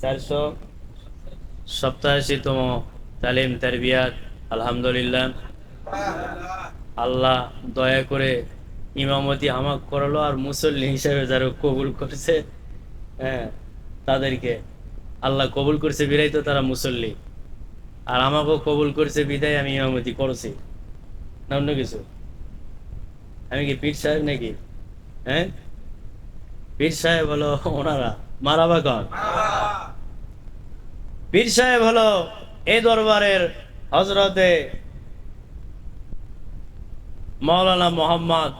চারশো সপ্তাশিতম তালিম, তারবিয়াত, আলহামদুলিল্লাহ। আল্লাহ দয়া করে ইমামতি করল আর মুসল্লি হিসেবে যারা কবুল করছে হ্যাঁ তাদেরকে আল্লাহ কবুল করছে বিরাই তো তারা মুসল্লি। আর আমাকেও কবুল করছে, বিদায় আমি ইমামতি করছি। না অন্য কিছু? আমি কি পীর সাহেব নাকি? হ্যাঁ? পীর সাহেব হলো ওনারা। মারাবা কন পীর সাহেব হলো এই দরবারের হজরতে মাওলানা মোহাম্মদ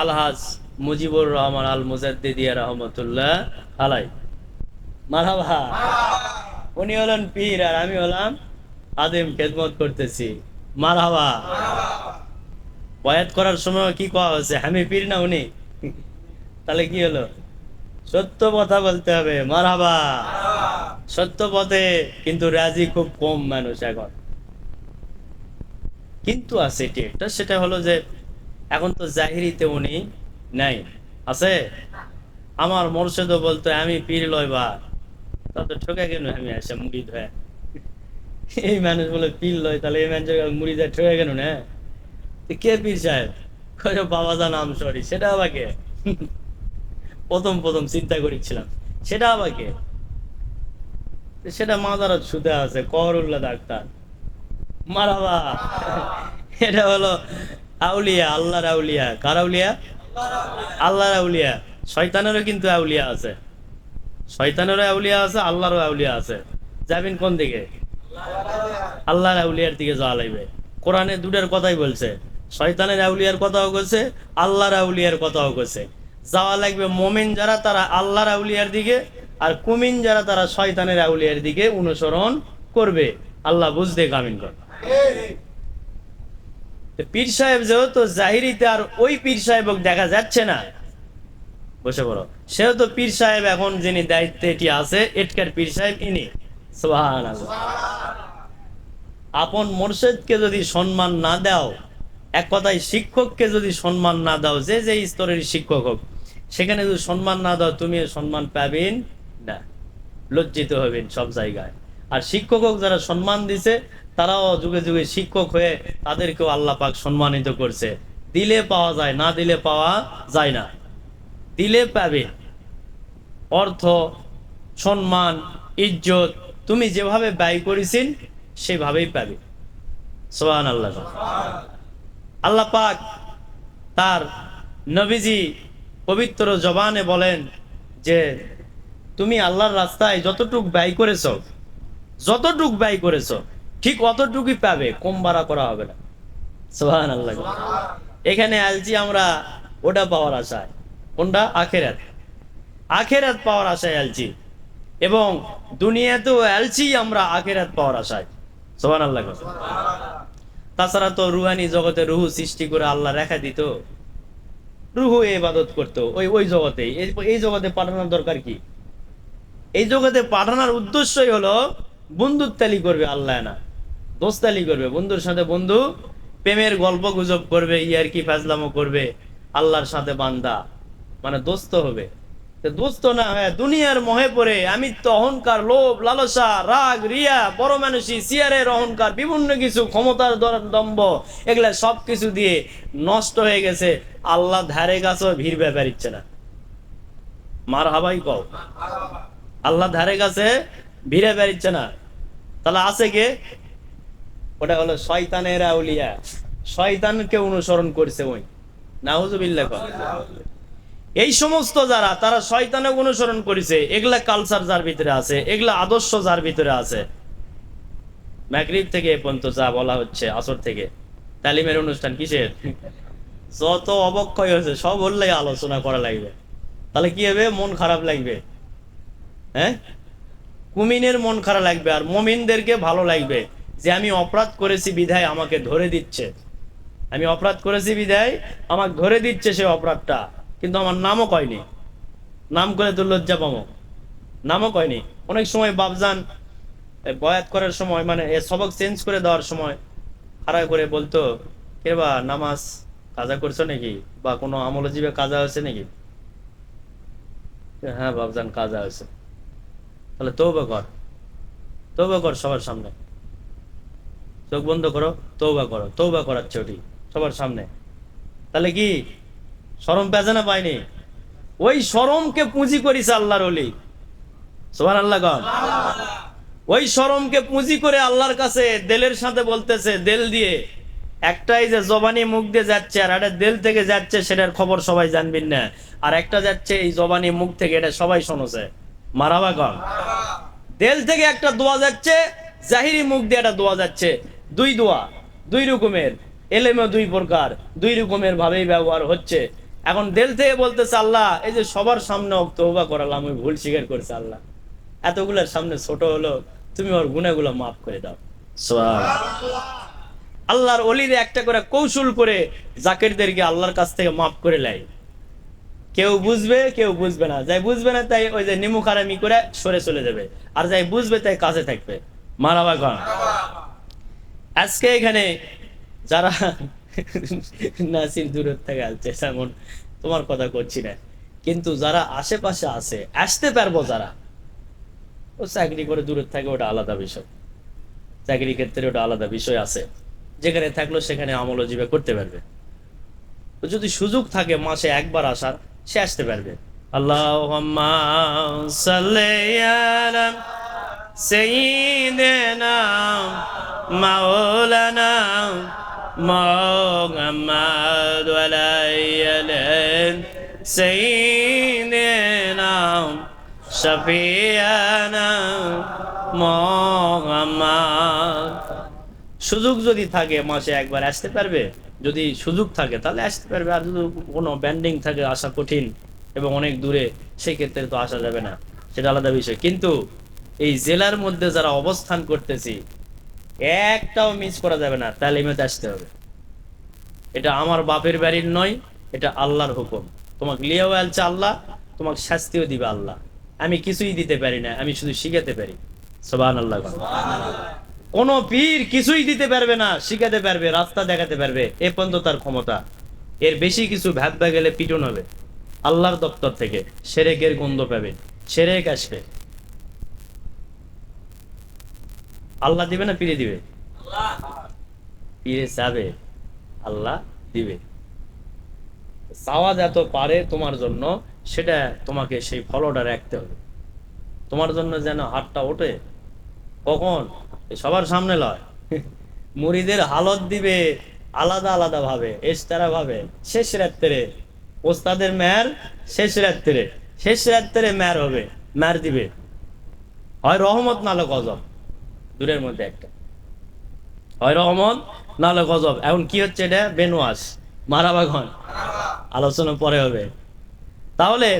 আলহাজ মুজিবুর রহমান আল মুজাদ্দিদিয়া রহমতুল্লাহ আলাই মারাবা। উনি হলেন পীর আর আমি হলাম আদিম খেদমত করতেছি। মারাবা। বয়াত করার সময় কি কওয়া হয়েছে? আমি পীর না উনি? তাহলে কি হলো? সত্য কথা বলতে হবে, মারহাবা। সত্য পথে কিন্তু রাজি খুব কম মানুষ এখন। কিন্তু আছে এটি একটা? সেটা হলো যে এখন তো জাহিরিতে উনি নাই। আছে? আমার মোর্শেদও বলতো, আমি পীর লইবা তা তো ঠকে কেন আমি আসে মুড়ি ধোয়া? এই মানুষ বলে, পীর লয়? তাহলে এই মানুষ মুড়ি দেয় ঠকে কেন, না? কে পীর সাহেব? বাবা জান নাম সরি সেটা আবার কে? প্রথম প্রথম চিন্তা করেছিলাম, সেটা আবার কে সেটা মাদারত সুদে আছে করুল্লাহ ডাক্তার। মারাবা। এটা হলো আউলিয়া, আল্লাহর আউলিয়া। কার আউলিয়া? আল্লাহর আউলিয়া। শয়তানেরও কিন্তু আউলিয়া আছে। শয়তানেরও আউলিয়া আছে, আল্লাহরও আউলিয়া আছে। যাবেন কোন দিকে? আল্লাহর আউলিয়ার দিকে যাওয়া লাগবে। কোরআনে দুটার কথাই বলছে, শয়তানের আউলিয়ার কথাও কইছে আল্লাহর আউলিয়ার কথাও কইছে যাওয়া লাগবে মোমিন যারা, তারা আল্লাহর আউলিয়ার দিকে, আর কুমিন যারা, তারা শয়তানের আউলিয়ার দিকে অনুসরণ করবে। আল্লাহ বুঝতে কামিন কর। পীর সাহেব যেহেতু জাহিরিতে, আর ওই পীর সাহেব দেখা যাচ্ছে না, বসে পড়ো। সেহেতু পীর সাহেব এখন যিনি দায়িত্বে এটি আছে, এটকার পীর সাহেব ইনি। আপন মোর্শেদকে যদি সম্মান না দাও এক কথায় শিক্ষককে যদি সম্মান না দাও, যে যে স্তরের শিক্ষক হোক, সেখানে যদি সম্মান না দাও তুমি সম্মান পাবেন না। লজ্জিত হবেন সব জায়গায়। আর শিক্ষক হোক যারা সম্মান দিছে, তারাও যুগে যুগে শিক্ষক হয়ে তাদেরকেও আল্লাহ পাক সম্মানিত করছে। দিলে পাওয়া যায়, না দিলে পাওয়া যায় না। দিলে পাবে অর্থ, সম্মান, ইজ্জত, তুমি যেভাবে ব্যয় করেছেন, সেভাবেই পাবে সোহান আল্লাহ আল্লাহ পাক তার নবীজি পবিত্র জবানে বলেন যে, তুমি আল্লাহর রাস্তায় যতটুক ব্যয় করেছ, যতটুক ব্যয় করেছ, ঠিক অতটুকুই পাবে, কম ভাড়া করা হবে না। সোহান আল্লাহ এখানে আলছি আমরা ওটা পাওয়ার আশায়। কোনটা? আখেরাত। আখেরাত পাওয়ার আশায় আলছি এবং দুনিয়াতেও আলছি আমরা আখেরাত পাওয়ার আশায়। সোহান আল্লাহ তাছাড়া তো রুহানি জগতে রুহু সৃষ্টি করে আল্লাহ রেখা দিত। রুহু ইবাদত করতো, ওই ওই জগতে এই- জগতে পাঠানোর দরকার কি? এই জগতে পাঠানোর উদ্দেশ্যই হলো বন্ধুত্বালি করবে আল্লাহ না। দোস্তালি করবে, বন্ধুর সাথে বন্ধু প্রেমের গল্প গুজব করবে ইয়ার কি ফাজলামো করবে, আল্লাহর সাথে বান্দা। মানে দোস্ত হবে। আল্লাহ ধারে গাছও ভিড় ব্যাপার ইচ্ছে না। মার হাবাই কও। আল্লাহ ধারে কাছে ভিড়ে বেরিচ্ছে না। তাহলে আছে কে? ওটা হলো শয়তানের আউলিয়া। শয়তানকে অনুসরণ করছে ওই। নাউজুবিল্লাহ কও। এই সমস্ত যারা, তারা শয়তানকে অনুসরণ করেছে। এগুলা কালচার যার ভিতরে আছে, এগুলা আদর্শ যার ভিতরে আছে। ম্যাগরিব থেকে এ পর্যন্ত যা বলা হচ্ছে, আসর থেকে। তালিমের অনুষ্ঠান কিসের? যত অবক্ষয় হয়েছে, সব বললেই আলোচনা করা লাগবে। তাহলে কি হবে? মন খারাপ লাগবে। হ্যাঁ? কুমিনের মন খারাপ লাগবে আর মমিনদেরকে ভালো লাগবে। যে আমি অপরাধ করেছি, বিধায় আমাকে ধরে দিচ্ছে। আমি অপরাধ করেছি, বিধায় আমাকে ধরে দিচ্ছে সে অপরাধটা। কিন্তু আমার নামও কয়নি। নাম করে তো লজ্জা পাবো নামও কয়নি। অনেক সময় বাবজান বয়াত করার সময় মানে সবক চেঞ্জ করে দেওয়ার সময় খাড়া করে বলতো, কে বা, নামাজ কাজা করছ নাকি? বা, কোনো আমলজীবে কাজা হয়েছে নাকি? হ্যাঁ বাবজান কাজা হয়েছে। তাহলে তৌবা কর। তৌবা কর সবার সামনে। চোখ বন্ধ করো তৌবা করো। তৌবা করাচ্ছে ওটি সবার সামনে। তাহলে কি? সরম পেঁচে না পাইনি ওই সরমকে পুঁজি করিস আল্লাহর অলি সোমান আল্লাহ গম ওই সরমকে পুঁজি করে আল্লাহর কাছে দেলের সাথে বলতেছে দেল দিয়ে একটাই যে জবানি মুখ দিয়ে যাচ্ছে আর একটা দেল থেকে যাচ্ছে সেটার খবর সবাই জানবেন না। আর একটা যাচ্ছে এই জবানি মুখ থেকে এটা সবাই শোনছে। মারাবা কম দেল থেকে একটা দোয়া যাচ্ছে জাহিরি মুখ দিয়ে একটা দোয়া যাচ্ছে। দুই দোয়া দুই রকমের এলেমে দুই প্রকার দুই রকমের ভাবেই ব্যবহার হচ্ছে। এখন দেল থেকে বলতেছে, আল্লাহ, এই যে সবার সামনে তৌবা করালাম, আমি ভুল স্বীকার করছে, আল্লাহ। এতগুলোর সামনে ছোট হলো, তুমি ওর গুণাগুলো মাফ করে দাও। আল্লাহর অলিরে একটা করে কৌশল করে জাকিরদেরকে আল্লাহর কাছ থেকে মাফ করে নেয়। কেউ বুঝবে কেউ বুঝবে না। যাই বুঝবে না, তাই ওই যে নিমু খারামি করে সরে চলে যাবে। আর যাই বুঝবে, তাই কাছে থাকবে। মারাবা আজকে এখানে যারা নাসির দূরের থেকে আসছে তেমন তোমার কথা করছি না। কিন্তু যারা আশেপাশে আছে, আসতে পারব যারা। ও চাকরি করে দূরের থাকে ওটা আলাদা বিষয়। চাকরি ক্ষেত্রে ওটা আলাদা বিষয় আছে। যেখানে থাকল সেখানে আমল জীবে করতে পারবে। যদি সুযোগ থাকে মাসে একবার আসার, সে আসতে পারবে। আল্লাহ محمد وليل سيدنا شفيعنا محمد সুযোগ যদি থাকে মাসে একবার আসতে পারবে যদি সুযোগ থাকে তাহলে আসতে পারবে আর যদি কোনো ব্যান্ডিং থাকে আসা কঠিন এবং অনেক দূরে সেই ক্ষেত্রে তো আসা যাবে না সেটা আলাদা বিষয় কিন্তু এই জেলার মধ্যে যারা অবস্থান করতেছি একটাও মিস করা যাবে না তালিমেতে আসতে হবে। এটা আমার বাপের বাড়ির নয় এটা আল্লাহর হুকুম। তোমাকে লিয়াও আলছে আল্লাহ তোমাকে শাস্তিও দিবে আল্লাহ। আমি কিছুই দিতে পারি না আমি শুধু শিখাতে পারি। সোবান আল্লাহ কোন পীর কিছুই দিতে পারবে না শিখাতে পারবে রাস্তা দেখাতে পারবে এ পর্যন্ত তার ক্ষমতা। এর বেশি কিছু ভ্যাববা গেলে পিটন হবে। আল্লাহর দপ্তর থেকে সেরেকের গন্ধ পাবে সেরেক আসবে। আল্লাহ দিবে না পীরে দিবে? পীরে চাবে আল্লাহ দিবে। চাওয়া যত পারে তোমার জন্য, সেটা তোমাকে সেই ফলটা রাখতে হবে। তোমার জন্য যেন হাতটা ওঠে, কখন? সবার সামনে লয়। মুড়িদের হালত দিবে আলাদা আলাদা ভাবে এস্তারা ভাবে, শেষ রাত্রে। ওস্তাদের মেয়ার শেষ রাত্রে। শেষ রাত্রে মেয়ার হবে, মেয়ার দিবে। হয় রহমত নালে গজব। দূরের মধ্যে একটা। হয় রহমত নালে গজব। এখন কি হচ্ছে এটা? বেনওয়াস মারাবাগন আলোচনা পরে হবে। তাহলে,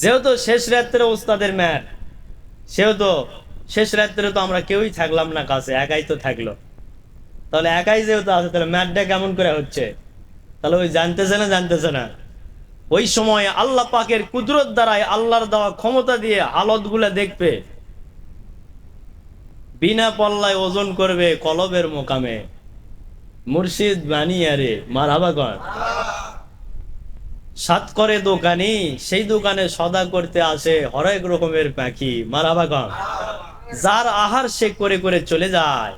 যেহেতু শেষ রাত্রে ওস্তাদের ম্যার, সেহেতু শেষ রাত্রে তো আমরা কেউই থাকলাম না কাছে, একাই তো থাকল। তাহলে একাই যেহেতু আছে, তাহলে ম্যাটটা কেমন করে হচ্ছে? তাহলে ওই জানতেছে না জানতেছে না? ওই সময় আল্লাহ পাকের কুদরত দ্বারাই আল্লাহর দেওয়া ক্ষমতা দিয়ে হালত দেখবে। বিনা পল্লায় ওজন করবে কলবের মোকামে। মুর্শিদ বানিয়ারে মারাবাগন সাত করে দোকানি, সেই দোকানে সদা করতে আসে হরেক রকমের পাখি। মারাবাগন যার আহার সে করে করে চলে যায়।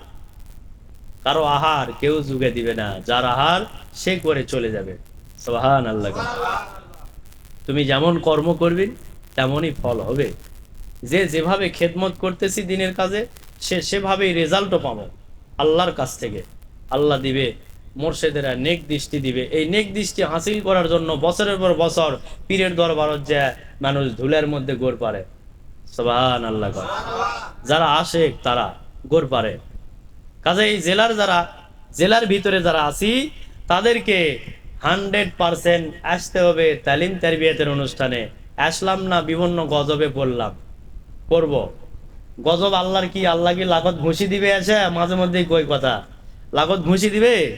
কারও আহার কেউ যুগে দিবে না, যার আহার সে করে চলে যাবে। সোহান আল্লাহ তুমি যেমন কর্ম করবি, তেমনই ফল হবে। যে যেভাবে খেদমত করতেছি দিনের কাজে সে সেভাবেই রেজাল্টও পাবো। আল্লাহর কাছ থেকে। আল্লাহ দিবে, মোর্শেদেরা নেক দৃষ্টি দিবে। এই নেক দৃষ্টি হাসিল করার জন্য বছরের পর বছর পীরের দরবারত যে মানুষ ধুলের মধ্যে গোর পারে। সবান আল্লাহ। যারা আসে তারা গোর পারে। কাজে এই জেলার যারা, জেলার ভিতরে যারা আছি, তাদেরকে হান্ড্রেড পার্সেন্ট আসতে হবে তালিম তারবিয়াতের অনুষ্ঠানে। আসলাম না, বিভিন্ন গজবে পড়লাম। পড়ব। গজব আল্লাহর কি? আল্লাহ কি লাগত ঘুষি দিবে আছে মাঝে মধ্যেই কই কথা? লাগত ঘুষি দিবে?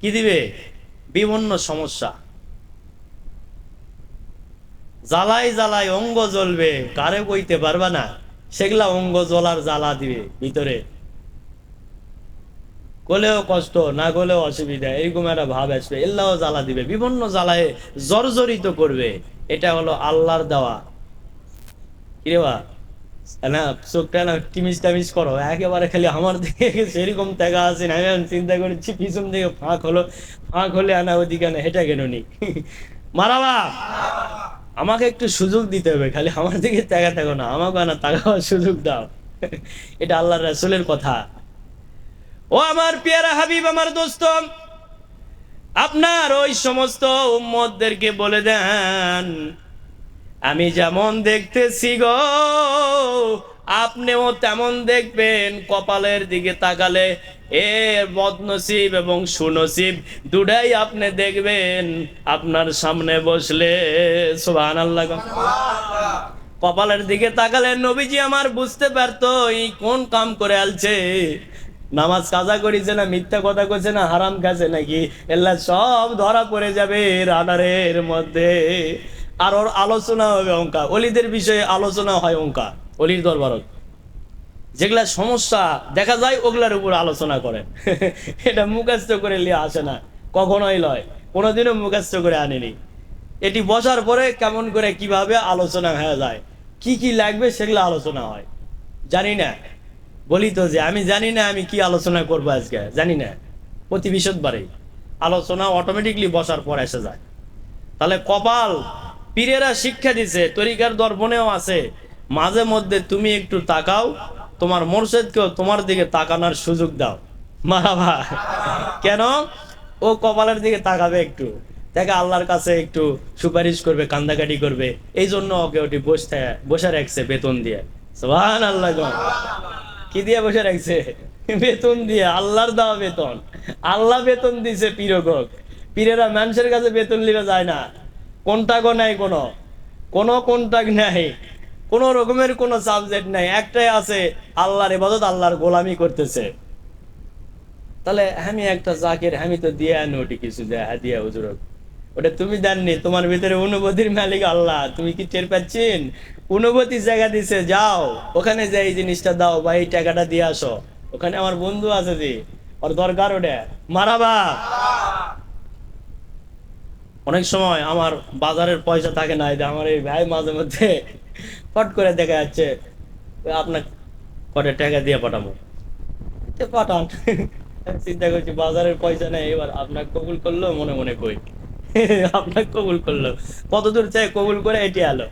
কি দিবে? বিভিন্ন সমস্যা। জ্বালাই জ্বালাই অঙ্গ জ্বলবে, কারে কইতে পারবা না? সেগুলা অঙ্গ জ্বলার জ্বালা দিবে ভিতরে। গলেও কষ্ট, না গলেও অসুবিধা, এরকম একটা ভাব আসবে। এল্লাও জ্বালা দিবে, বিভিন্ন জ্বালায় জর্জরিত করবে। এটা হলো আল্লাহর দেওয়া। কিরে বা? না, চোখটা না টিমিস টামিস করো, একেবারে খালি আমার দিকে সেরকম দেখা আছে না, আমি চিন্তা করেছি পিছন দিকে ফাঁক হলো, ফাঁক হলে আনা ওদিকে না হেঁটে কেন নি মারাবা আমাকে একটু সুযোগ দিতে হবে, খালি আমার দিকে তাকা থাকো না, আমাকে না তাকাবার সুযোগ দাও। এটা আল্লাহ রাসুলের কথা। ও আমার পেয়ারা হাবিব, আমার দোস্ত, আপনার ওই সমস্ত উম্মদদেরকে বলে দেন আমি যেমন দেখতেছি গো, আপনিও তেমন দেখবেন। কপালের দিকে তাকালে এ বদনসিব এবং সুনসিব দুটাই আপনি দেখবেন আপনার সামনে বসলে। সুবহান আল্লাহ কপালের দিকে তাকালে নবীজি আমার বুঝতে পারতো এই কোন কাম করে আলছে। নামাজ কাজা করিছে না, মিথ্যা কথা করছে না, হারাম খাচ্ছে নাকি? এল্লা সব ধরা পড়ে যাবে রাডারের মধ্যে। আর ওর আলোচনা হবে অঙ্কা অলিদের বিষয়ে আলোচনা হয় অঙ্কা অলির দরবারত। যেগুলা সমস্যা দেখা যায়, ওগুলার উপর আলোচনা করে। এটা মুখাস্ত করে লিয়ে আসে না। কখনোই লয়। কোনোদিনও মুখাস্ত করে আনেনি। এটি বসার পরে কেমন করে কীভাবে আলোচনা হয়ে যায়, কি কি লাগবে সেগুলো আলোচনা হয়। জানি না। বলি তো যে, আমি জানি না আমি কি আলোচনা করব আজকে। জানি না। প্রতি বিশদবারে আলোচনা অটোমেটিকলি বসার পর এসে যায়। তাহলে কপাল পীরেরা শিক্ষা দিছে, তরিকার দর্পণেও আছে। মাঝে মধ্যে তুমি একটু তাকাও, তোমার মোরশেদকেও তোমার দিকে তাকানোর সুযোগ দাও। মারাবা। কেন? ও কপালের দিকে তাকাবে একটু। তাকে আল্লাহর কাছে একটু সুপারিশ করবে, কান্দাকাটি করবে। এই জন্য ওকে ওটি বসতে, বসে রাখছে বেতন দিয়ে। সোহান আল্লাহ কি দিয়ে বসে রাখছে? বেতন দিয়ে, আল্লাহর দেওয়া বেতন। আল্লাহ বেতন দিছে পীরকক পীরেরা মানুষের কাছে বেতন নিবে যায় না। কোনটাকও নাই কোনো? কোনো কোনটাক নাই। কোনো রকমের কোনো সাবজেক্ট নাই। একটাই আছে, আল্লাহর ইবাদত, আল্লাহর গোলামি করতেছে। তাহলে আমি একটা জাকের, আমি তো দিয়ে আনি ওটি কিছু দেয় হাদিয়া হুজুর ওটা তুমি দেননি, তোমার ভিতরে অনুভূতির মালিক আল্লাহ। তুমি কি টের পাচ্ছেন? অনুভূতি জায়গা দিছে, যাও, ওখানে যে এই জিনিসটা দাও বা এই টাকাটা দিয়ে আসো। ওখানে আমার বন্ধু আছে যে, ওর দরকার ওটা। মারাবা! অনেক সময় আমার বাজারের পয়সা থাকে না, এই আমার এই ভাই মাঝে মধ্যে ফট করে দেখা যাচ্ছে আপনার কটে টাকা দিয়ে পাঠাবো। পাঠান। চিন্তা করছি, বাজারের পয়সা নেই, এবার আপনার কবুল করল, মনে মনে কই। আপনার কবুল করল। কত দূর চাই কবুল করে এটি আলো।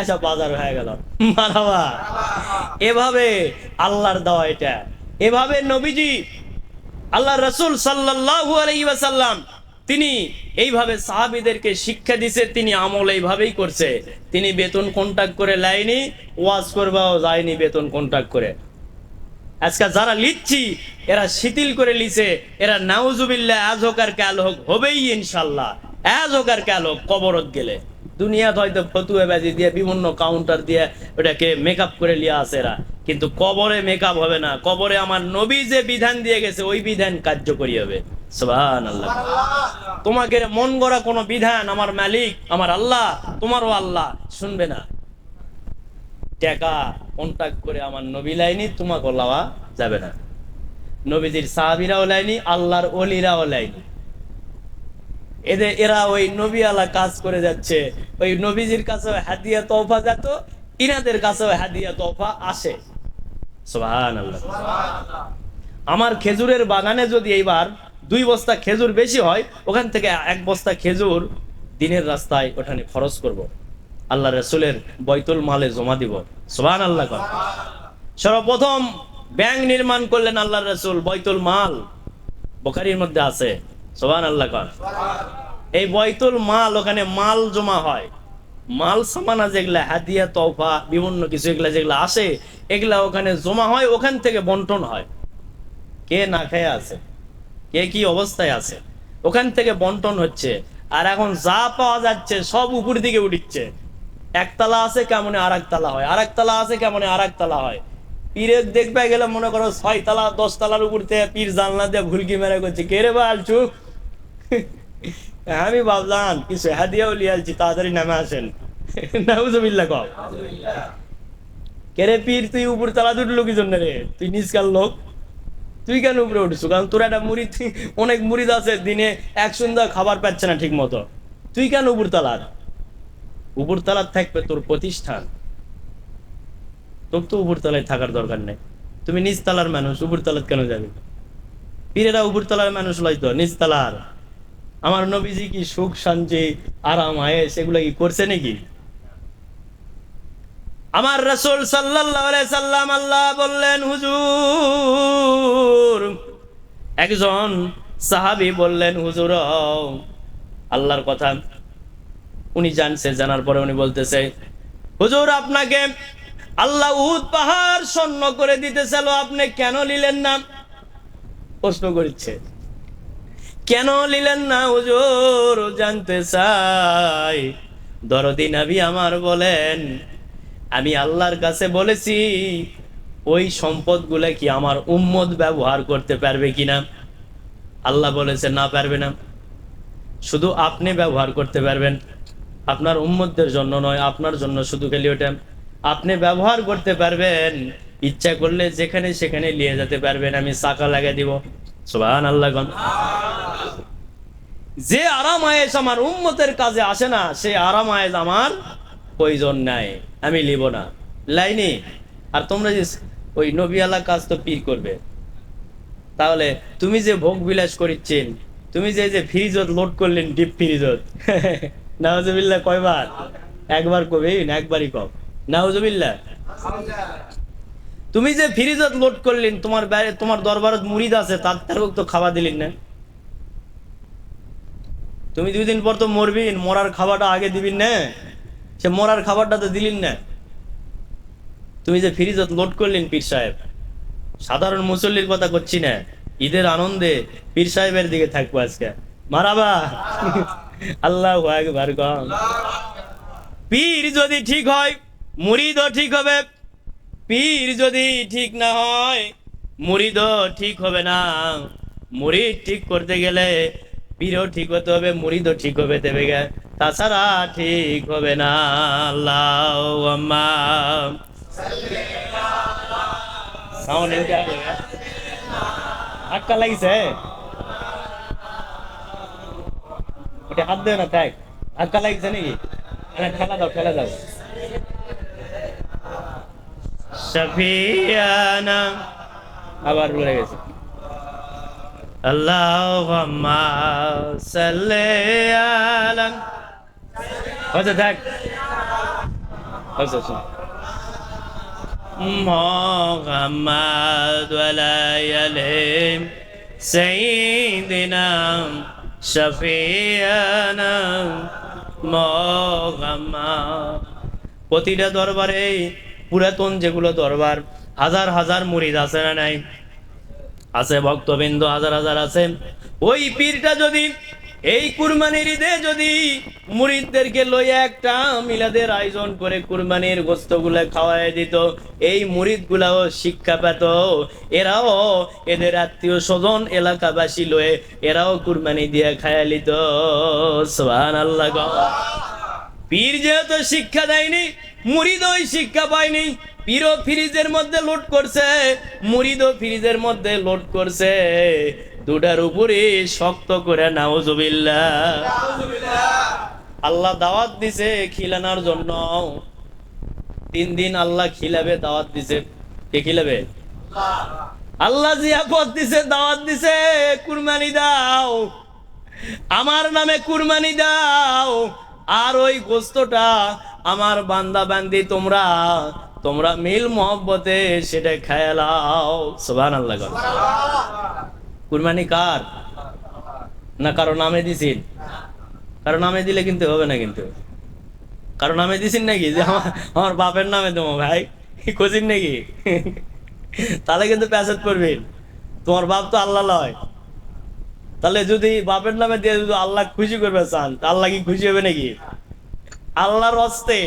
এসব বাজার হয়ে গেল। মারাবা এভাবে আল্লাহর দেওয়া এটা। এভাবে নবীজি আল্লাহ রসুল সাল্লাল্লাহু আলাইহি ওয়াসাল্লাম তিনি এইভাবে সাহাবিদেরকে শিক্ষা দিছে, তিনি আমল এইভাবেই করছে। তিনি বেতন কন্টাক্ট করে লাইনি ওয়াজ করবাও যায়নি বেতন কন্টাক্ট করে। আজকে যারা লিখছি, এরা শিথিল করে লিছে, এরা নাউজুবিল্লাহ, আজ হোক আর কাল হোক, হবেই ইনশাল্লাহ। আজ হোক আর কাল হোক, কবরত গেলে। দুনিয়াত হয়তো ফতুয়া বাজি দিয়ে, বিভিন্ন কাউন্টার দিয়ে, ওটাকে মেকআপ করে লিয়ে আসে এরা। কিন্তু কবরে মেকআপ হবে না। কবরে আমার নবী যে বিধান দিয়ে গেছে, ওই বিধান কার্যকরী হবে। তোমাকে মন গড়া কোনো বিধান আমার মালিক আমার আল্লাহ তোমারও আল্লাহ শুনবে না। টাকা কন্টাক্ট করে আমার নবী লাইনি তোমাকে লাওয়া যাবে না। নবীজির সাহাবিরাও লাইনি আল্লাহর অলিরাও লাইনি। এদের এরা ওই নবী আলা কাজ করে যাচ্ছে ওই নবীজির কাছে হাদিয়া তোফা যেত ইনাদের কাছেও হাদিয়া তোফা আসে। আমার খেজুরের বাগানে যদি এইবার দুই বস্তা খেজুর বেশি হয়, ওখান থেকে এক বস্তা খেজুর দিনের রাস্তায় ওখানে খরচ করব। আল্লাহ রসুলের বৈতুল মালে জমা দিব। সোহান আল্লাহ কর। সর্বপ্রথম ব্যাংক নির্মাণ করলেন আল্লাহ রসুল বৈতুল মাল। বোখারির মধ্যে আছে। সোহান আল্লাহ কর। এই বৈতুল মাল ওখানে মাল জমা হয়। মাল সামানা যেগুলা হাদিয়া তৌফা বিভিন্ন কিছু এগুলা যেগুলা আসে, এগুলা ওখানে জমা হয়, ওখান থেকে বন্টন হয়। কে না খেয়ে আছে? কে কি অবস্থায় আছে? ওখান থেকে বন্টন হচ্ছে আর এখন যা পাওয়া যাচ্ছে সব উপর দিকে উঠিচ্ছে একতলা আছে কেমনে আর একতলা হয়? আর একতলা আছে কেমনে আর একতলা হয়? পীরের দেখবে গেলে মনে করো ছয় তালা দশ তালার উপর থেকে পীর জানলা দিয়ে ভুলকি মেরে করছে। কে রে বাল চুপ আমি ভাবলাম কিছু হাদিয়াও লিয়ালছি তাড়াতাড়ি নামে আসেন। নাউজুবিল্লাহ কম কে রে পীর তুই উপর তালা দুটলো কি জন্য রে? তুই নিষ্কাল লোক। তুই কেন উপরে উঠছো? কারণ তোর একটা মুড়ি অনেক মুড়িদ আছে, দিনে এক সন্ধ্যা খাবার পাচ্ছে না ঠিক মতো তুই কেন উপর তালার? উপরতলার থাকবে তোর প্রতিষ্ঠান। তোর তো উপরতলায় থাকার দরকার নেই। তুমি নিচতলার মানুষ উপরতলার কেন যাবে? পীরেরা উপরতলার মানুষ লয়তো নিচতলার আমার নবীজি কি সুখ, শান্তি, আরাম আয়েস এগুলো কি করছে নাকি? আমার রসুল সাল্লাম আল্লাহ বললেন, হুজুর। একজন সাহাবি বললেন, হুজুর, আল্লাহর কথা উনি জানছে, জানার পরে উনি বলতেছে, হুজুর, আপনাকে আল্লাহ উহুদ পাহাড় স্বর্ণ করে দিতেছিল আপনি কেন নিলেন না? প্রশ্ন করছে কেন নিলেন না, হুজুর? জানতে চাই। দরদি নাবি আমার বলেন আমি আল্লাহর কাছে বলেছি, ওই সম্পদগুলো কি আমার উম্মত ব্যবহার করতে পারবে কিনা? আল্লাহ বলেছে, না পারবে না। শুধু আপনি ব্যবহার করতে পারবেন। আপনার উম্মতদের জন্য নয়, আপনার জন্য শুধু খালি ওটা। আপনি ব্যবহার করতে পারবেন, ইচ্ছা করলে যেখানে সেখানে নিয়ে যেতে পারবেন। আমি চাকা লাগিয়ে দিব। সুবহান আল্লাহ। যে আরাম আয়েস আমার উম্মতের কাজে আসে না, সে আরাম আয়েস আমার প্রয়োজন নাই। আমি লিব না। লাইনি, আর তোমরা যে ওই নবিয়ালা কাজ তো পীর করবে। তাহলে তুমি যে ভোগ বিলাস করিচ্ছেন, তুমি যে যে ফ্রিজত লোড করলেন ডিপ ফ্রিজত, নাউজুবিল্লাহ কয়বার? একবার কবে? একবারই কব নাউজুবিল্লাহ। তুমি যে ফ্রিজত লোড করলেন, তোমার বাইরে, তোমার দরবারত মুড়িদ আছে, তার তার তো খাওয়া দিলেন না। তুমি দুই দিন পর তো মরবিন মরার খাবারটা আগে দিবিন না। সে মরার খাবারটা তো দিলেন না। তুমি যে ফ্রিজত লোড করলেন পীর সাহেব, সাধারণ মুসল্লির কথা করছি না। ঈদের আনন্দে পীর সাহেবের দিকে থাকব আজকে। মারাবা। আল্লাহ পীর যদি ঠিক হয়, মুরিদও ঠিক হবে। পীর যদি ঠিক না হয়, মুরিদও ঠিক হবে না। মুড়ি ঠিক করতে গেলে পীরও ঠিক হতে হবে মুরিদও ঠিক হবে, দেবে গে। তাছাড়া ঠিক হবে না আল্লাহ সাউন্ড ধাক্কা লাগিছে। ওটা হাত দেয় না তাই ধাক্কা লাগিছে নাকি? ঠেলা দাও ঠেলা দাও। সফিয়ানা আবার ভুলে গেছে। আল্লাহুম্মা সাল্লি আলা আচ্ছা থাক আচ্ছা আচ্ছা محمد ولا يلهم سيدنا شفيعنا محمد প্রতিটা দরবারে পুরাতন যেগুলো দরবার হাজার হাজার মুরিদ আছে না নাই আছে ভক্তবৃন্দ, হাজার হাজার আছে। ওই পীরটা যদি, এই কুরবানির ঈদে যদি মুরিদদেরকে লইয়া একটা মিলাদের আয়োজন করে কুরবানির গোস্তগুলো খাওয়াই দিত, এই মুরিদগুলাও শিক্ষা পেত। এরাও এদের আত্মীয় স্বজন, এলাকাবাসী লয়ে এরাও কুরবানি দিয়ে খায়া লিত সোহান আল্লাহ। পীর যেহেতু শিক্ষা দেয়নি মুরিদ ওই শিক্ষা পায়নি পীরও ফ্রিজের মধ্যে লোড করছে মুরিদও ফ্রিজের মধ্যে লোড করছে। দুটার উপরে শক্ত করে নাওজবিল্লা আল্লাহ দাওয়াত দিছে খিলানোর জন্য। তিন দিন আল্লাহ খিলাবে, দাওয়াত দিছে। কে খিলাবে? আল্লাহ জিয়াফত দিছে, দাওয়াত দিছে, কুরবানি দাও। আমার নামে কুরবানি দাও। আর ওই গোস্তটা আমার বান্দা বান্দি তোমরা তোমরা মিল মহব্বতে সেটা খেলাও সুবহান আল্লাহ কুরবানি কার? না, কারও নামে দিছিন? কারও নামে দিলে কিন্তু হবে না কিন্তু। কারও নামে দিছিন নাকি? যে আমার বাপের নামে দেবো ভাই। খুঁজিন নাকি? তাহলে কিন্তু প্যাসেজ পড়বেন। তোমার বাপ তো আল্লাহ লয়। তাহলে যদি বাপের নামে দিয়ে যদি আল্লাহ খুশি করবে চান আল্লাহ কি খুশি হবে নাকি? আল্লাহর হস্তে।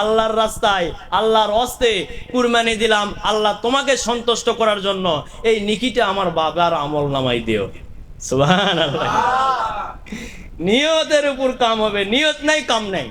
আল্লাহর রাস্তায়, আল্লাহর হস্তে কুরবানি দিলাম, আল্লাহ তোমাকে সন্তুষ্ট করার জন্য। এই নিকিটা আমার বাবার আমল নামাই দিও। নিয়তের উপর কাম হবে, নিয়ত নাই, কাম নাই।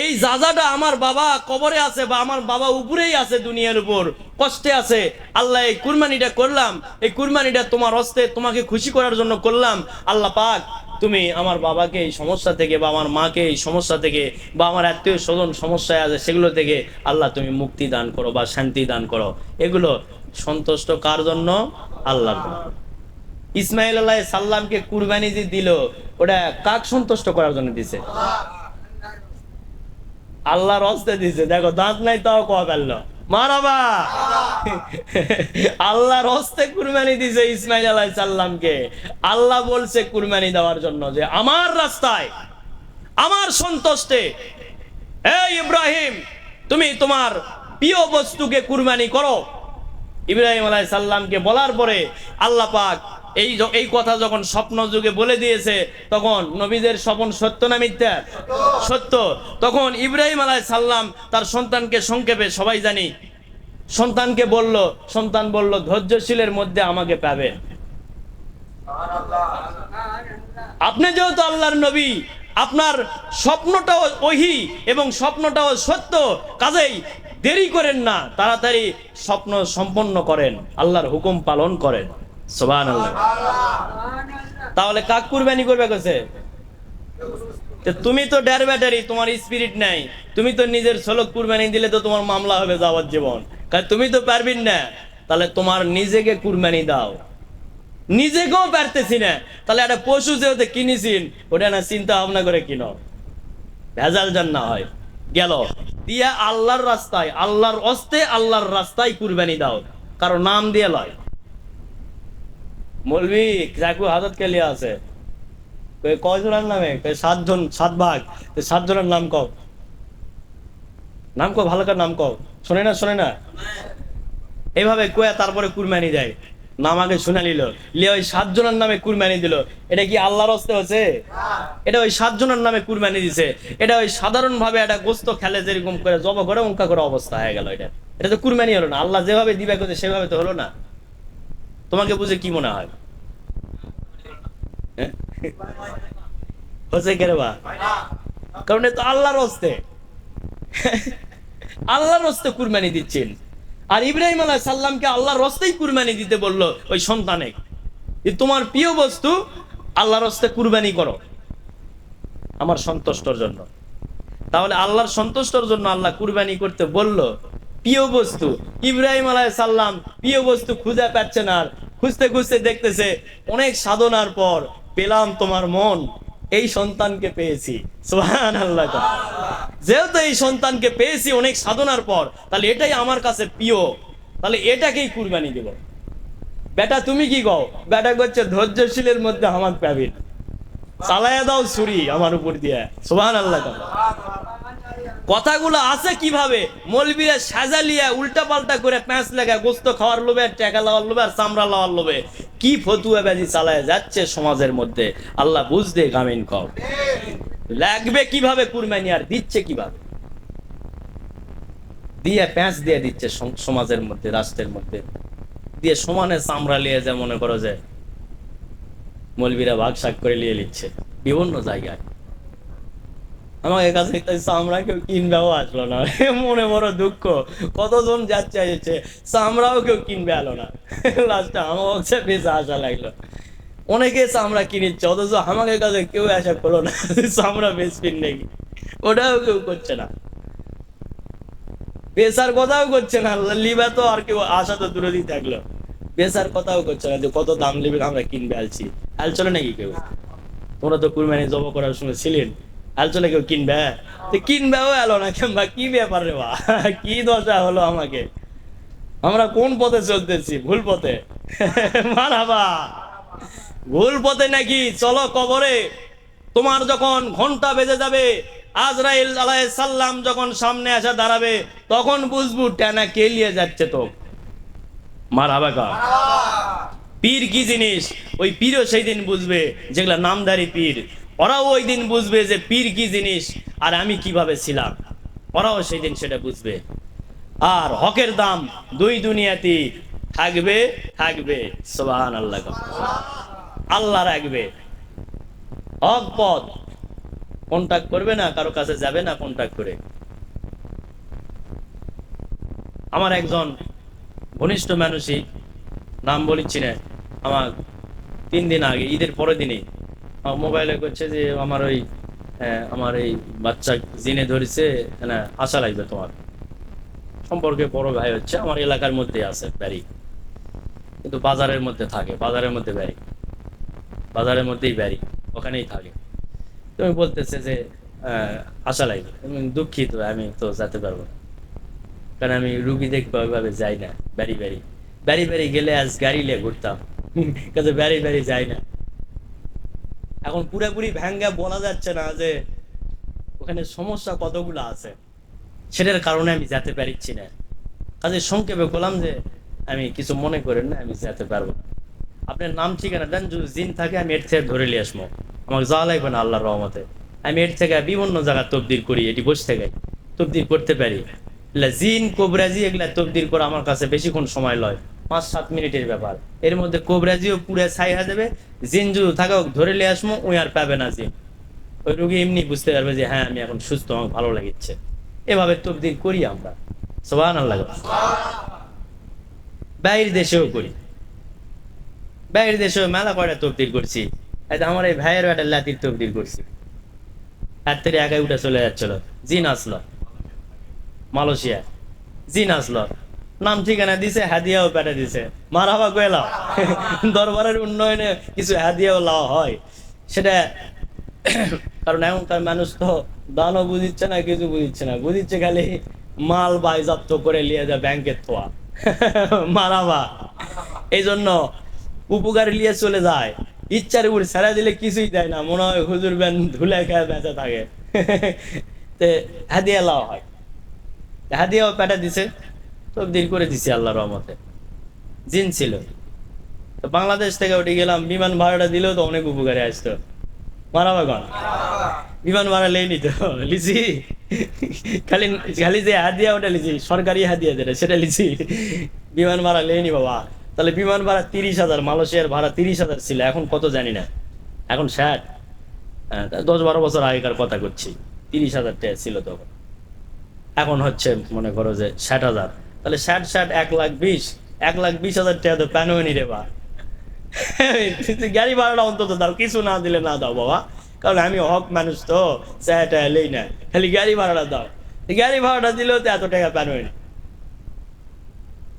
এই জাজাটা আমার বাবা কবরে আছে বা আমার বাবা উপরেই আছে দুনিয়ার উপর, কষ্টে আছে। আল্লাহ এই কুরবানিটা করলাম, এই কুরবানিটা তোমার হস্তে তোমাকে খুশি করার জন্য করলাম। আল্লাহ পাক তুমি আমার বাবাকে এই সমস্যা থেকে বা আমার মাকে এই সমস্যা থেকে বা আমার আত্মীয় স্বজন সমস্যায় আছে সেগুলো থেকে আল্লাহ তুমি মুক্তি দান করো বা শান্তি দান করো। এগুলো সন্তুষ্ট কার জন্য? আল্লাহ ইসমাইল আল্লাহ সাল্লামকে কুরবানি যে দিল, ওটা কাক সন্তুষ্ট করার জন্য দিছে? আল্লাহর হস্তে দিছে। দেখো, দাঁত নাই তাও কয়া পারল মারাবা। আল্লাহর হস্তে কুরবানি দিছে ইসমাইল আলাহ সাল্লামকে আল্লাহ বলছে কুরবানি দেওয়ার জন্য যে আমার রাস্তায়, আমার সন্তুষ্টে, এই ইব্রাহিম, তুমি তোমার প্রিয় বস্তুকে কুরবানি করো। ইব্রাহিম আলাই সাল্লামকে বলার পরে আল্লাহ পাক এই এই কথা যখন স্বপ্ন যুগে বলে দিয়েছে, তখন নবীদের স্বপন সত্য না মিথ্যা? সত্য। তখন ইব্রাহিম আলাই সাল্লাম তার সন্তানকে সংক্ষেপে, সবাই জানি, সন্তানকে বলল, সন্তান বলল, ধৈর্যশীলের মধ্যে আমাকে পাবে। আপনি যেহেতু আল্লাহর নবী, আপনার স্বপ্নটাও ওহি এবং স্বপ্নটাও সত্য, কাজেই দেরি করেন না। তাড়াতাড়ি স্বপ্ন সম্পন্ন করেন, আল্লাহর হুকুম পালন করেন। তাহলে কাক কুরবানি করবে কাছে তুমি তো ডের ব্যাটারি, তোমার স্পিরিট নাই। তুমি তো নিজের সলক কুরবানি দিলে তো তোমার মামলা হবে যাওয়ার জীবন। তুমি তো পারবিন না। তাহলে তোমার নিজেকে কুরবানি দাও। নিজেকেও পারতেছি না। তাহলে একটা পশু যেহেতু কিনেছিন, ওটা না চিন্তা ভাবনা করে কিনো। ভেজাল যান না হয়। গেল। দিয়া আল্লাহর রাস্তায়, আল্লাহর অস্তে আল্লাহর রাস্তায় কুরবানি দাও। কারও নাম দিয়ে লয়। মলবি চাকু হাজত কে লিয়া আছে? কয়জনের নামে সাতজন, সাত ভাগ। সাতজনের নাম কও? নাম কও, ভালো নাম কও। শোনে না শোনে না। এইভাবে কয়া তারপরে কুরবানি দেয়। নাম আগে শুনে নিল। লিয়ে ওই সাতজনের নামে কুরবানি দিল। এটা কি আল্লাহর হস্তে হচ্ছে? এটা ওই সাতজনের নামে কুরবানি দিছে। এটা ওই সাধারণ ভাবে একটা গোস্ত খেলে যেরকম করে জব করে অঙ্কা করে অবস্থা হয়ে গেল এটা। এটা তো কুরবানি হলো না। আল্লাহ যেভাবে দিবে সেভাবে তো হলো না। তোমাকে বুঝে কি মনে হয়? হ্যাঁ? হচ্ছে কে রে বা? কারণ এ তো আল্লাহর হস্তে। আল্লাহর হস্তে কুরবানি দিচ্ছেন। আর ইব্রাহিম আলাহ সাল্লামকে আল্লাহর হস্তেই কুরবানি দিতে বলল ওই সন্তানে তোমার প্রিয় বস্তু আল্লাহর হস্তে কুরবানি করো। আমার সন্তুষ্টর জন্য। তাহলে আল্লাহর সন্তুষ্টর জন্য আল্লাহ কুরবানি করতে বলল প্রিয় বস্তু, ইব্রাহিম আলাহ সাল্লাম প্রিয় বস্তু খুঁজে পাচ্ছে না আর। খুঁজতে খুঁজতে দেখতেছে অনেক সাধনার পর পেলাম তোমার মন, এই সন্তানকে পেয়েছি। যেহেতু এই সন্তানকে পেয়েছি অনেক সাধনার পর, তাহলে এটাই আমার কাছে প্রিয়। তাহলে এটাকেই কুরবানি দেব। বেটা, তুমি কি কও? বেটা করছে ধৈর্যশীলের মধ্যে আমার পাবিন চালাইয়া দাও ছুরি আমার উপর দিয়ে। সোহান আল্লাহ কথাগুলো আছে কীভাবে? মলবিরা সাজালিয়া উল্টা পাল্টা করে প্যাঁচ লেখা গোস্ত খাওয়ার লোভে, টাকা লাওয়ার লোভে আর চামড়া লাওয়ার লোভে। কি ফতুয়া বাজি চালায় যাচ্ছে সমাজের মধ্যে? আল্লাহ বুঝতে গামিন কও। লাগবে কীভাবে কুরবানি আর দিচ্ছে কীভাবে? দিয়ে প্যাঁচ দিয়ে দিচ্ছে সমাজের মধ্যে, রাষ্ট্রের মধ্যে। দিয়ে সমানে চামড়া লিয়ে যে মনে করো যে মলবিরা ভাগ শাক করে নিয়ে নিচ্ছে। বিভিন্ন জায়গায়। আমাকে কাছে চামড়া কেউ কিনবেও আসলো না। মনে বড় দুঃখ। কতজন যাচ্ছে যাচ্ছে চামড়াও কেউ কিনবে আলো না। লাস্টে আমার কাছে বেশ আশা লাগল। অনেকে চামড়া কিনিচ্ছে অথচ আমাকে কাছে কেউ আশা করল না চামড়া বেশ কিনবে কি। ওটাও কেউ করছে না। বেসার কথাও করছে না, লিবা তো আর কেউ আশা তো দূরে দিয়ে থাকল। বেসার কথাও করছে না যে কত দাম লিবে আমরা কিনবে আলছি। আল চলে নাকি কেউ? তোমরা তো কুরবানি জব করার সময় ছিলেন। আল চলে কেউ কিনবে? তো কিনবেও এলো না। কিংবা কি ব্যাপার রে বা? কি দশা হলো আমাকে? আমরা কোন পথে চলতেছি? ভুল পথে? মারাবা। ভুল পথে নাকি? চলো কবরে। তোমার যখন ঘণ্টা বেজে যাবে আজরাইল আলাহ সাল্লাম যখন সামনে আসা দাঁড়াবে তখন বুঝব টেনা কেলিয়ে যাচ্ছে তো। মারাবা কা? পীর কি জিনিস? ওই পীরও সেই দিন বুঝবে যেগুলা নামদারি পীর। ওরাও ওই দিন বুঝবে যে পীর কি জিনিস আর আমি কীভাবে ছিলাম। ওরাও সেই দিন সেটা বুঝবে। আর হকের দাম দুই দুনিয়াতে থাকবে থাকবে। সোবাহান আল্লাহ আল্লাহ রাখবে। হক পথ। কন্টাক্ট করবে না, কারও কাছে যাবে না কন্ট্যাক্ট করে। আমার একজন ঘনিষ্ঠ মানুষই নাম বলিচ্ছি না আমার তিন দিন আগে, ঈদের পরের দিনে। মোবাইলে করছে যে আমার ওই আহ, আমার এই বাচ্চা জিনে ধরেছে না আশা লাগবে তোমার। সম্পর্কে বড় ভাই হচ্ছে আমার এলাকার মধ্যে আছে বাড়ি কিন্তু বাজারের মধ্যে থাকে বাজারের মধ্যে ব্যারি। বাজারের মধ্যেই বাড়ি ওখানেই থাকে। তুমি বলতেছে যে আশা লাগবে। আমি দুঃখিত আমি তো যেতে পারব না। কারণ আমি রুগী দেখব ওইভাবে যাই না বাড়ি বাড়ি বাড়ি বাড়ি গেলে আজ গাড়ি নিয়ে ঘুরতাম। কাজে বাড়ি বাড়ি যাই না। এখন পুরোপুরি ভ্যাঙ্গা বলা যাচ্ছে না যে ওখানে সমস্যা কতগুলো আছে। সেটার কারণে আমি যেতে পারছি না। কাজে সংক্ষেপে বললাম যে আমি কিছু মনে করেন না, আমি যেতে পারব না। আপনার নাম ঠিকানা দেন, যদি জিন থাকে আমি এর থেকে ধরে নিয়ে আসব। আমাকে যাওয়া লাগবে না আল্লাহর রহমতে। আমি এর থেকে বিভিন্ন জায়গা তবদির করি, এটি বসে থেকে তবদির করতে পারি। জিন কোবরাজি এগুলা তবদির করা আমার কাছে বেশিক্ষণ সময় লয়। পাঁচ সাত মিনিটের ব্যাপার। এর মধ্যে কোবরাজিও পুরো ছাই যাবে জিন যদি থাকে ধরে নিয়ে আসব ওই আর পাবে না জিন। ওই রুগী এমনি বুঝতে পারবে যে হ্যাঁ আমি এখন সুস্থ, আমার ভালো লাগছে। এভাবে তবদির করি আমরা। সোবান আল্লাহ বাইরের দেশেও করি। বাইরের দেশেও মেলা কয়টা তবদির করছি। আমার এই ভাইয়েরও একটা লাতির তবদির করছি। হাত থেকে একাই উঠে চলে যাচ্ছিল। জিন আসলো। মালয়েশিয়া। জিন আসলো। নাম ঠিকানা দিছে, হাদিয়াও পেটে দিছে। মারাবা গেলাম দরবারের উন্নয়নে কিছু হাদিয়াও লাও হয়। সেটা কারণ এখনকার মানুষ তো দানও বুঝিচ্ছে না, কিছু বুঝিচ্ছে না। বুঝিচ্ছে খালি মাল বাজেয়াপ্ত করে নিয়ে যা ব্যাংকে থোয়া। মারাবা এই জন্য উপকার নিয়ে চলে যায়। ইচ্ছার উপর ছেড়ে দিলে কিছুই দেয় না। মনে হয় হুজুর ব্যান ধুলে খেয়ে বেঁচে থাকে। হাদিয়া লাও হয়। হাদিয়াও পেটা দিছে। তবদিল করে দিছে আল্লাহ রহমতে। জিন ছিল। তো বাংলাদেশ থেকে উঠে গেলাম বিমান ভাড়াটা দিলেও তো অনেক উপকারে আসতো। মারাবা গণ বিমান ভাড়া লেই নিত লিছি। খালি খালি যে হাদিয়া ওটা লিছি সরকারি হাদিয়া যেটা সেটা লিছি। বিমান ভাড়া লেইনি বাবা। তাহলে বিমান ভাড়া তিরিশ হাজার মালয়েশিয়ার ভাড়া তিরিশ হাজার ছিল এখন কত জানি না। এখন ষাট। হ্যাঁ, দশ বারো বছর আগেকার কথা করছি। তিরিশ হাজার টাকা ছিল তখন। এখন হচ্ছে মনে করো যে ষাট হাজার। তাহলে ষাট ষাট এক লাখ বিশ, এক লাখ বিশ হাজার টাকা তো প্যানোনি রে বা গাড়ি ভাড়াটা অন্তত দাও, কিছু না দিলে না দাও বাবা। কারণ আমি হক মানুষ তো স্যাটা এলেই না। খালি গাড়ি ভাড়াটা দাও। গাড়ি ভাড়াটা দিলেও তো এত টাকা প্যানোনি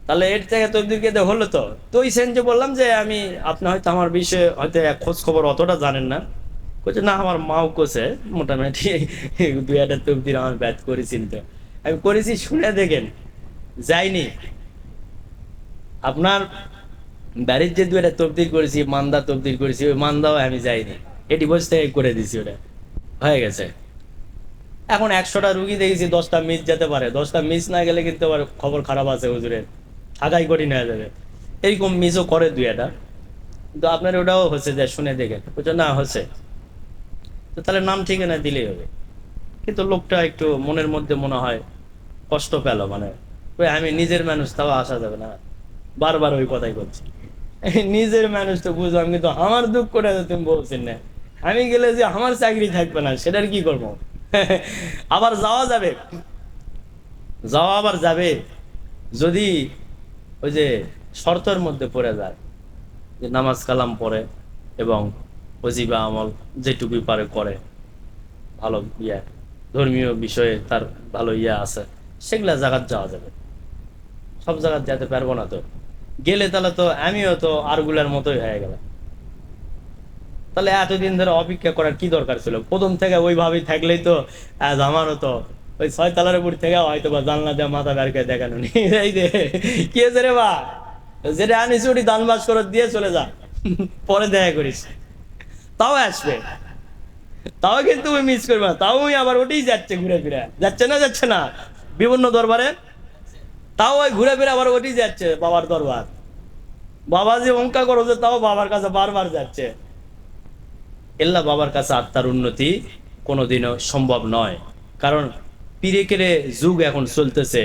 তাহলে এর থেকে তবদিরকে হলো তো। তো ওই সেন্সে বললাম যে আমি, আপনি হয়তো আমার বিষয়ে হয়তো খোঁজ খবর অতটা জানেন না। কইছে, না, আমার মাও কোসে মোটামুটি দু একটা তবদির আমার ব্যাট করেছি তো। আমি করেছি, শুনে দেখেন। যাইনি। আপনার বাড়ির যে দু একটা তবদির করেছি, মান্দা তবদির করেছি, ওই মান্দাও আমি যাইনি। এটি বসে থেকে করে দিছি ওটা। হয়ে গেছে। এখন একশোটা রুগী দেখেছি, দশটা মিস যেতে পারে। দশটা মিস না গেলে কিন্তু আবার খবর খারাপ আছে হুজুরের। থাকাই কঠিন হয়ে যাবে এরকম মিসও করে দুই একটা। কিন্তু আপনার ওটাও হচ্ছে যে, শুনে দেখেন বুঝছ না, হচ্ছে। তো তাহলে নাম ঠিকানা দিলেই হবে। কিন্তু লোকটা একটু মনের মধ্যে মনে হয় কষ্ট পেল মানে। ওই আমি নিজের মানুষ, তাও আসা যাবে না। বারবার ওই কথাই বলছি। নিজের মানুষ তো বুঝলাম, কিন্তু আমার দুঃখটা তো তুমি বলছেন না। আমি গেলে যে আমার চাকরি থাকবে না, সেটার কি করব? আবার যাওয়া যাবে। যাওয়া আবার যাবে, যদি ওই যে শর্তের মধ্যে পড়ে যায়, যে নামাজ কালাম পড়ে এবং অজিবা আমল যেটুকুই পারে করে, ভালো ইয়া, ধর্মীয় বিষয়ে তার ভালো ইয়া আছে, সেগুলা জায়গাত যাওয়া যাবে। সব জায়গায় যেতে পারব না তো। গেলে তাহলে তো আমিও তো আরগুলার মতোই হয়ে গেলাম। তাহলে এতদিন ধরে অপেক্ষা করার কি দরকার ছিল? প্রথম থেকে ওইভাবেই থাকলেই তো আজ আমারও তো ওই ছয় তলার উপর থেকে হয়তো বা জানলা দেওয়া মাথা বের করে দেখানো নেই। এই যে, কি আছে রে বা যেটা আনিস ওটি দান বাস করে দিয়ে চলে যা। পরে দেখা করিস। তাও আসবে। তাও কিন্তু মিস করবে না। তাও আবার ওটাই যাচ্ছে ঘুরে ফিরে। যাচ্ছে না যাচ্ছে না। বিভিন্ন দরবারে তাও ওই ঘুরে ফিরে আবার ওটাই যাচ্ছে বাবার দরবার। বাবা যে অঙ্কা করো যে তাও বাবার কাছে বারবার যাচ্ছে। এল্লা বাবার কাছে আত্মার উন্নতি কোনোদিনও সম্ভব নয়। কারণ পিরে পিরেকেরে যুগ এখন চলতেছে।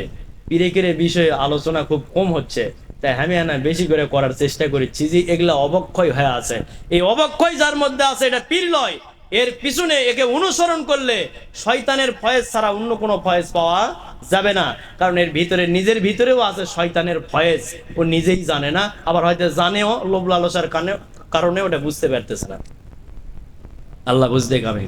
পিরেকেরে বিষয়ে আলোচনা খুব কম হচ্ছে। তাই আমি না বেশি করে করার চেষ্টা করেছি যে এগুলা অবক্ষয় হয়ে আছে। এই অবক্ষয় যার মধ্যে আছে এটা পীর লয় এর পিছনে একে অনুসরণ করলে শয়তানের ফয়েজ ছাড়া অন্য কোনো ফয়েজ পাওয়া যাবে না। কারণ এর ভিতরে, নিজের ভিতরেও আছে শয়তানের ফয়েজ। ও নিজেই জানে না। আবার হয়তো জানেও, লোভ লালসার কারণে ওটা বুঝতে পারতেছে না। আল্লাহ বুঝতে করে।